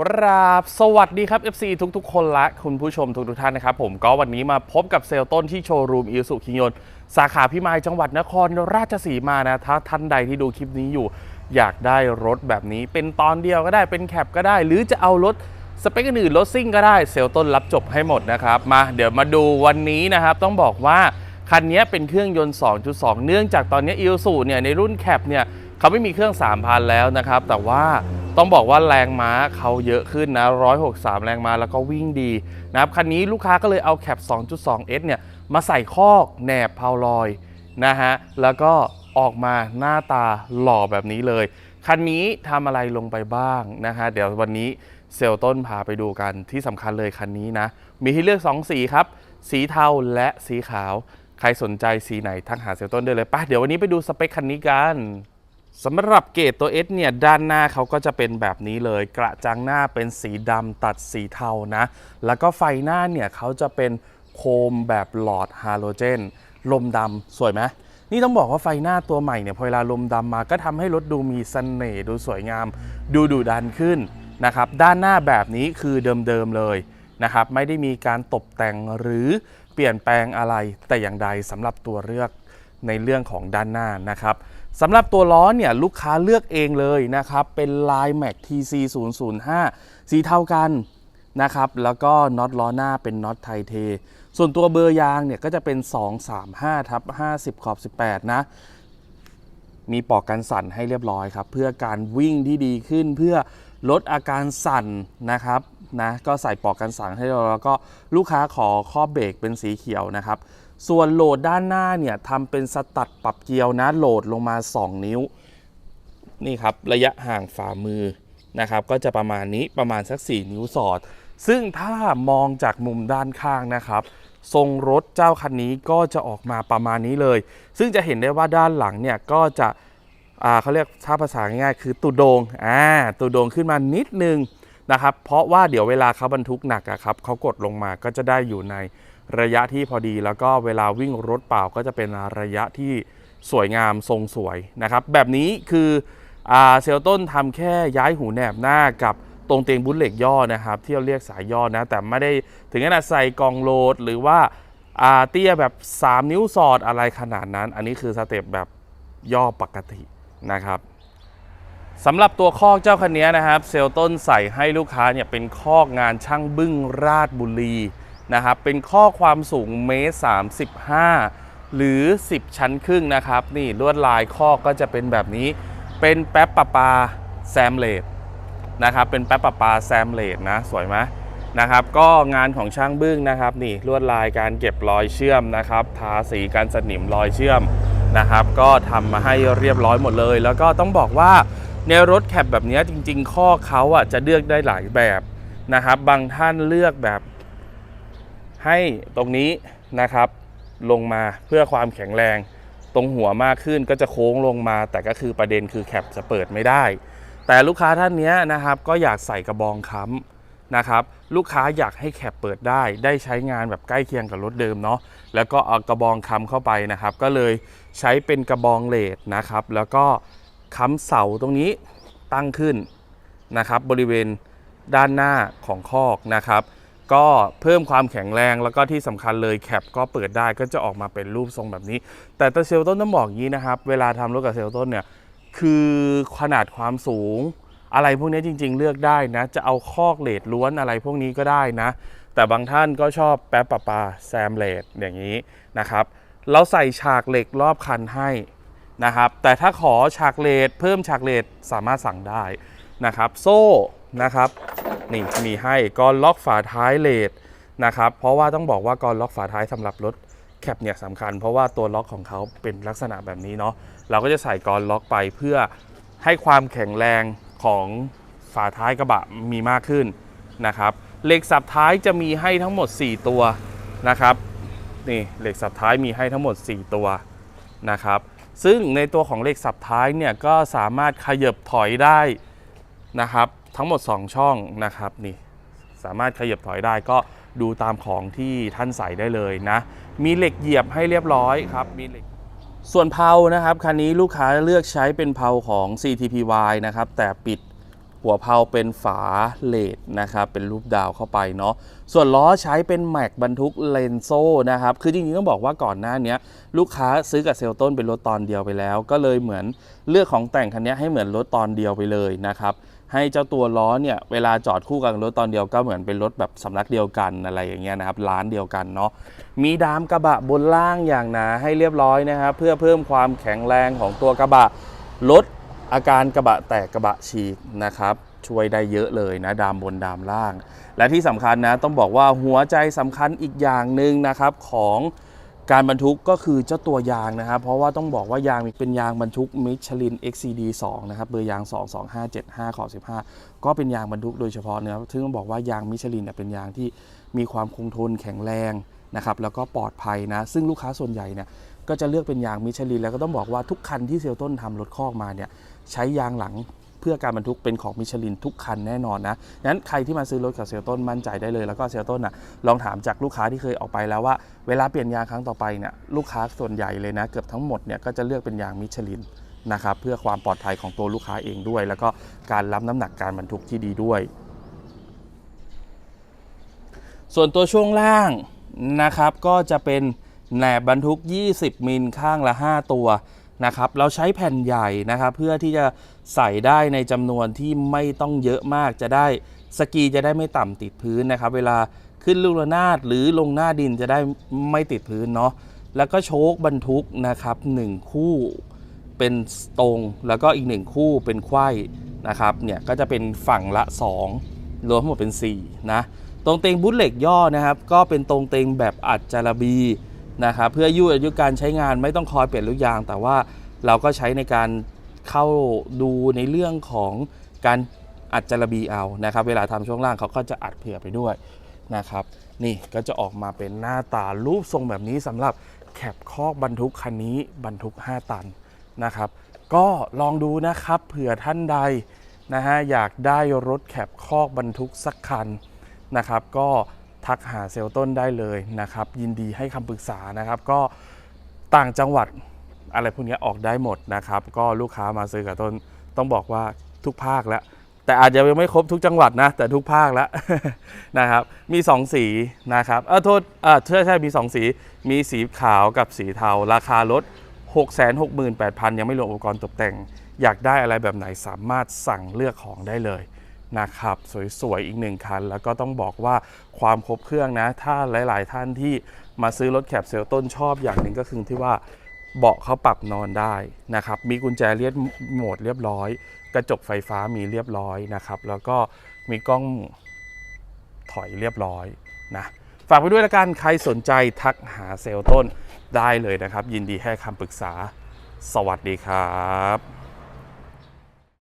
กราบสวัสดีครับ FC ทุกๆ คนและคุณผู้ชมทุกๆท่านนะครับ ผมก็วันนี้มาพบกับเซลล์ต้นที่โชว์รูมอิสุคิงยนสาขาพิมายจังหวัดนครราชสีมานะถ้าท่านใดที่ดูคลิปนี้อยู่ อยากได้รถแบบนี้ เป็นตอนเดียวก็ได้เป็นแคปก็ได้ หรือจะเอารถสเปคอื่นรถซิ่งก็ได้เซลล์ต้นรับจบให้หมดนะครับ มาเดี๋ยวมาดูวันนี้นะครับ ต้องบอกว่าคันนี้เป็นเครื่องยนต์ 2.2 เนื่องจากตอนนี้อิลสูเนี่ยในรุ่นแคปเนี่ยเขาไม่มีเครื่อง3,000แล้วนะครับแต่ว่า ต้องบอกว่าแรงม้าเขาเยอะขึ้นนะ 163 แรงม้าแล้วก็วิ่งดีนะครับ คันนี้ลูกค้าก็เลยเอาแคป 2.2S เนี่ย มาใส่คอกแหนบเพาลอยนะฮะ แล้วก็ออกมาหน้าตาหล่อแบบนี้เลย คันนี้ทำอะไรลงไปบ้างนะฮะ เดี๋ยววันนี้เซลต้นพาไปดูกันที่สำคัญเลยคันนี้นะ มีให้เลือก 2 สีครับ สีเทาและสีขาว ใครสนใจสีไหนทักหาเซลต้นได้เลยไป่ะเดี๋ยววันนี้ไปดูสเปคคันนี้กัน สำหรับเกรดตัว S เนี่ยด้านหน้าเขาก็จะเป็นแบบนี้เลย กระจังหน้าเป็นสีดำตัดสีเทานะ แล้วก็ไฟหน้าเนี่ยเขาจะเป็นโคมแบบหลอดฮาโลเจน ลมดำสวยไหมนี่ต้องบอกว่าไฟหน้าตัวใหม่เนี่ยพอเวลาลมดำมาก็ทำให้รถดูมีเสน่ห์ดูสวยงาม ดูดุดันขึ้นนะครับด้านหน้าแบบนี้คือเดิมๆเลยนะครับไม่ได้มีการตกแต่งหรือเปลี่ยนแปลงอะไรแต่อย่างใดสำหรับตัวเลือกในเรื่องของด้านหน้านะครับ สำหรับตัวล้อเนี่ยลูกค้าเลือกเองเลยนะครับ เป็นลาย Mac TC 005สีเท่ากันนะครับ แล้วก็น็อตล้อหน้าเป็นน็อตไทเท ส่วนตัวเบอร์ยางเนี่ยก็จะเป็น 235ทับ50 ขอบ 18 นะ มีปอกกันสั่นให้เรียบร้อยครับ เพื่อการวิ่งที่ดีขึ้นเพื่อลดอาการสั่นนะครับนะก็ใส่ปอกกันสั่นให้เราแล้วก็ลูกค้าขอข้อบเบรกเป็นสีเขียวนะครับ ส่วนโหลดด้านหน้าเนี่ยทำเป็นสตัดปรับเกียวนะโหลดลงมา 2 นิ้ว นี่ครับระยะห่างฝ่ามือนะครับ ก็จะประมาณนี้ประมาณสัก 4 นิ้วสอด ซึ่งถ้ามองจากมุมด้านข้างนะครับ ทรงรถเจ้าคันนี้ก็จะออกมาประมาณนี้เลย ซึ่งจะเห็นได้ว่าด้านหลังเนี่ยก็จะเขาเรียกถ้าภาษาง่ายๆ คือตูโดงอ่าตูโดงขึ้นมานิดนึงนะครับ เพราะว่าเดี๋ยวเวลาเขาบรรทุกหนักอะครับเขากดลงมาก็จะได้อยู่ใน ระยะที่พอดีแล้วก็เวลาวิ่งรถเปล่าก็จะเป็นระยะที่สวยงามทรงสวยนะครับ แบบนี้คือเซลต้นทำแค่ย้ายหูแหนบหน้ากับตรงเตียงบุญเหล็กย่อนะครับ ที่เราเรียกสายย่อนะ แต่ไม่ได้ถึงขนาดใส่กองโหลด หรือว่าอ่าเตี้ยแบบ 3 นิ้วสอดอะไรขนาดนั้น อันนี้คือสเต็ปแบบย่อปกตินะครับสำหรับตัวคอกเจ้าคันนี้นะครับ เซลต้นใส่ให้ลูกค้าเนี่ยเป็นคอกงานช่างบึ้งราชบุรี นะครับเป็นข้อความสูงเมตร35 หรือ 10 ชั้นครึ่งนะครับ นี่ลวดลายคอก็จะเป็นแบบนี้ เป็นแป๊บปะปาแซมเลดนะครับเป็นแป๊บปะปาแซมเลดนะสวยไหมนะครับ ก็งานของช่างบึ้งนะครับ นี่ลวดลายการเก็บรอยเชื่อมนะครับ ทาสีการสนิมรอยเชื่อมนะครับ ก็ทำมาให้เรียบร้อยหมดเลย แล้วก็ต้องบอกว่าในรถแคปแบบนี้จริง ๆ ข้อเขาอะจะเลือกได้หลายแบบนะครับ บางท่านเลือกแบบ ให้ตรงนี้นะครับลงมาเพื่อความแข็งแรง ตรงหัวมากขึ้นก็จะโค้งลงมา แต่ก็คือประเด็นคือแคปจะเปิดไม่ได้ แต่ลูกค้าท่านนี้นะครับก็อยากใส่กระบองค้ำนะครับลูกค้าอยากให้แคปเปิดได้ ได้ใช้งานแบบใกล้เคียงกับรถเดิมเนาะแล้วก็เอากระบองค้ำเข้าไปนะครับ ก็เลยใช้เป็นกระบองเลดนะครับ แล้วก็ค้ำเสาตรงนี้ตั้งขึ้นนะครับบริเวณด้านหน้าของคอกนะครับ ก็เพิ่มความแข็งแรงแล้วก็ที่สำคัญเลยแคปก็เปิดได้ก็จะออกมาเป็นรูปทรงแบบนี้ แต่ตัวเซลต้นต้องบอกอย่างนี้นะครับ เวลาทำรถกับเซลต้นเนี่ยคือขนาดความสูง อะไรพวกนี้จริง ๆ เลือกได้นะ จะเอาคอกเลดล้วนอะไรพวกนี้ก็ได้นะ แต่บางท่านก็ชอบแป๊บปะปาแซมเลดอย่างนี้นะครับเราใส่ฉากเหล็กรอบคันให้นะครับ แต่ถ้าขอฉากเลดเพิ่มฉากเลดสามารถสั่งได้นะครับ โซ่นะครับ นี่มีให้กรล็อกฝาท้ายเลดนะครับเพราะว่าต้องบอกว่ากรล็อกฝาท้ายสำหรับรถแคปเนี่ยสำคัญ เพราะว่าตัวล็อกของเขาเป็นลักษณะแบบนี้เนาะเราก็จะใส่กรล็อกไปเพื่อให้ความแข็งแรงของฝาท้ายกระบะมีมากขึ้นนะครับเหล็กสับท้ายจะมีให้ทั้งหมด 4 ตัวนะครับนี่เหล็กสับท้ายมีให้ทั้งหมด 4 ตัวนะครับซึ่งในตัวของเหล็กสับท้ายเนี่ยก็สามารถขยับถอยได้นะครับ ทั้งหมด 2 ช่องนะครับนี่สามารถขยับถอยได้ก็ดูตามของที่ท่านใส่ได้เลยนะ มีเหล็กเหยียบให้เรียบร้อยครับมีเหล็กส่วนเพลานะครับคันนี้ลูกค้าเลือกใช้เป็นเพลาของ CTPY นะครับแต่ปิดหัวเพลาเป็นฝาเลดนะครับเป็นรูปดาวเข้าไปเนาะส่วนล้อใช้เป็นแม็กบรรทุกเลนโซ่นะครับคือจริงๆต้องบอกว่าก่อนหน้านี้ลูกค้าซื้อกับเซลต้นเป็นรถตอนเดียวไปแล้ว ก็เลยเหมือนเลือกของแต่งคันนี้ให้เหมือนรถตอนเดียวไปเลยนะครับ ให้เจ้าตัวล้อเนี่ยเวลาจอดคู่กับรถตอนเดียวก็เหมือนเป็นรถแบบสำนักเดียวกันอะไรอย่างเงี้ยนะครับร้านเดียวกันเนาะมีดามกระบะบนล่างอย่างหนาให้เรียบร้อยนะครับเพื่อเพิ่มความแข็งแรงของตัวกระบะลดอาการกระบะแตกกระบะฉีกนะครับช่วยได้เยอะเลยนะดามบนดามล่าง และที่สำคัญนะต้องบอกว่าหัวใจสำคัญอีกอย่างหนึ่งนะครับของ การบรรทุกก็คือเจ้าตัวยางนะครับ เพราะว่าต้องบอกว่ายางเป็นยางบรรทุกมิชลิน XCD 2นะครับเบอร์ยาง 22575ขอ15 ก็เป็นยางบรรทุกโดยเฉพาะนะครับซึ่งต้องบอกว่ายางมิชลินเนี่ยเป็นยางที่มีความคงทนแข็งแรงนะครับแล้วก็ปลอดภัยนะ ซึ่งลูกค้าส่วนใหญ่เนี่ยก็จะเลือกเป็นยางมิชลิน แล้วก็ต้องบอกว่าทุกคันที่เซลต้นทำรถคอกมาเนี่ยใช้ยางหลัง พื่อการบรรทุกเป็นของมิชลินทุกคันแน่นอนนะงั้นใครที่มาซื้อรถกับเซลต้นมั่นใจได้เลยแล้วก็เซลต้นนะลองถามจากลูกค้าที่เคยออกไปแล้วว่าเวลาเปลี่ยนยางครั้งต่อไปเนี่ยลูกค้าส่วนใหญ่เลยนะเกือบทั้งหมดเนี่ยก็จะเลือกเป็นยางมิชลินนะครับเพื่อความปลอดภัยของตัวลูกค้าเองด้วย แล้วก็การรับน้ำหนักการบรรทุกที่ดีด้วย ส่วนตัวช่วงล่างนะครับก็จะเป็นแหนบบรรทุก 20 มิลข้างละ 5 ตัว นะครับเราใช้แผ่นใหญ่นะครับเพื่อที่จะใส่ได้ในจำนวนที่ไม่ต้องเยอะมากจะได้สกีจะได้ไม่ต่ำติดพื้นนะครับ เวลาขึ้นลูกระนาดหรือลงหน้าดินจะได้ไม่ติดพื้นเนาะแล้วก็โชคบรรทุกนะครับหนึ่งคู่เป็นตรงแล้วก็อีกหนึ่งคู่เป็นไขว้นะครับเนี่ยก็จะเป็นฝั่งละ 2 รวมทั้งหมดเป็น4นะตรงเตงบุตเหล็กย่อนะครับ ก็เป็นตรงเตงแบบอัดจาระบี นะครับเพื่อยืดอายุการใช้งานไม่ต้องคอยเปลี่ยนลูกยาง แต่ว่าเราก็ใช้ในการเข้าดูในเรื่องของการอัดจระบีเอานะครับ เวลาทำช่วงล่างเขาก็จะอัดเผื่อไปด้วยนะครับ นี่ก็จะออกมาเป็นหน้าตารูปทรงแบบนี้สำหรับแคปคอกบรรทุกคันนี้บรรทุก 5 ตันนะครับ ก็ลองดูนะครับเผื่อท่านใดนะฮะอยากได้รถแคปคอกบรรทุกสักคันนะครับ ก็ ทักหาเซลล์ต้นได้เลยนะครับ ยินดีให้คำปรึกษานะครับ ก็ต่างจังหวัดอะไรพวกนี้ออกได้หมดนะครับ ก็ลูกค้ามาซื้อกับต้นต้องบอกว่าทุกภาคแล้ว แต่อาจจะยังไม่ครบทุกจังหวัดนะ แต่ทุกภาคแล้วนะครับ มี 2 สีนะครับเออโทษเออใช่ใช่มี 2 สี มีสีขาวกับสีเทา ราคารถ668,000 ยังไม่รวมอุปกรณ์ตกแต่ง อยากได้อะไรแบบไหนสามารถสั่งเลือกของได้เลย นะครับสวยๆอีกหนึ่งคัน แล้วก็ต้องบอกว่าความครบเครื่องนะ ถ้าหลาย ๆ ท่านที่มาซื้อรถแคปเซลต้นชอบอย่างหนึ่งก็คือที่ว่าเบาะเขาปรับนอนได้นะครับ มีกุญแจเลียดโหมดเรียบร้อย กระจกไฟฟ้ามีเรียบร้อยนะครับ แล้วก็มีกล้องถอยเรียบร้อยนะฝากไปด้วยละกันใครสนใจทักหาเซลต้นได้เลยนะครับ ยินดีให้คำปรึกษาสวัสดีครับ